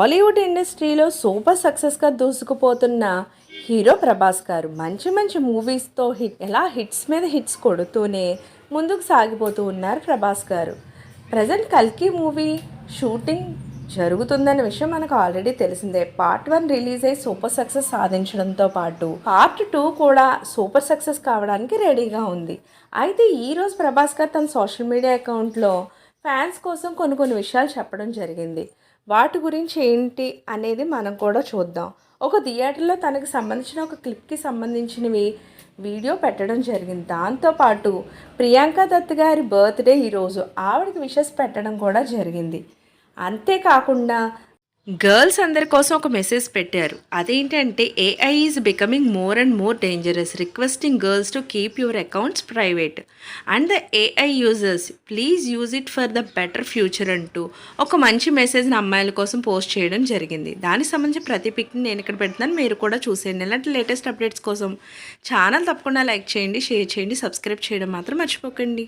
టాలీవుడ్ ఇండస్ట్రీలో సూపర్ సక్సెస్గా దూసుకుపోతున్న హీరో ప్రభాస్ గారు మంచి మంచి మూవీస్తో హిట్ ఎలా హిట్స్ మీద హిట్స్ కొడుతూనే ముందుకు సాగిపోతూ ఉన్నారు ప్రభాస్ గారు ప్రజెంట్ కల్కి మూవీ షూటింగ్ జరుగుతుందనే విషయం మనకు ఆల్రెడీ తెలిసిందే. పార్ట్ వన్ రిలీజ్ అయ్యి సూపర్ సక్సెస్ సాధించడంతో పాటు పార్ట్ టూ కూడా సూపర్ సక్సెస్ కావడానికి రెడీగా ఉంది. అయితే ఈరోజు ప్రభాస్ గారు తన సోషల్ మీడియా అకౌంట్లో ఫ్యాన్స్ కోసం కొన్ని కొన్ని విషయాలు చెప్పడం జరిగింది. వాటి గురించి ఏంటి అనేది మనం కూడా చూద్దాం. ఒక థియేటర్లో తనకు సంబంధించిన ఒక క్లిప్కి సంబంధించినవి వీడియో పెట్టడం జరిగింది. దాంతోపాటు ప్రియాంక దత్ గారి బర్త్డే ఈరోజు ఆవిడకి విషెస్ పెట్టడం కూడా జరిగింది. అంతేకాకుండా గర్ల్స్ అందరి కోసం ఒక మెసేజ్ పెట్టారు. అదేంటంటే AI is becoming more and more dangerous requesting girls to keep your accounts private and the AI users please use it for the better future అంటూ ఒక మంచి మెసేజ్ని అమ్మాయిల కోసం పోస్ట్ చేయడం జరిగింది. దానికి సంబంధించి ప్రతి పిక్ని నేను ఇక్కడ పెడుతున్నాను. మీరు కూడా చూసేయండి. ఇలాంటి లేటెస్ట్ అప్డేట్స్ కోసం ఛానల్ తప్పకుండా లైక్ చేయండి షేర్ చేయండి సబ్స్క్రైబ్ చేయడం మాత్రం మర్చిపోకండి.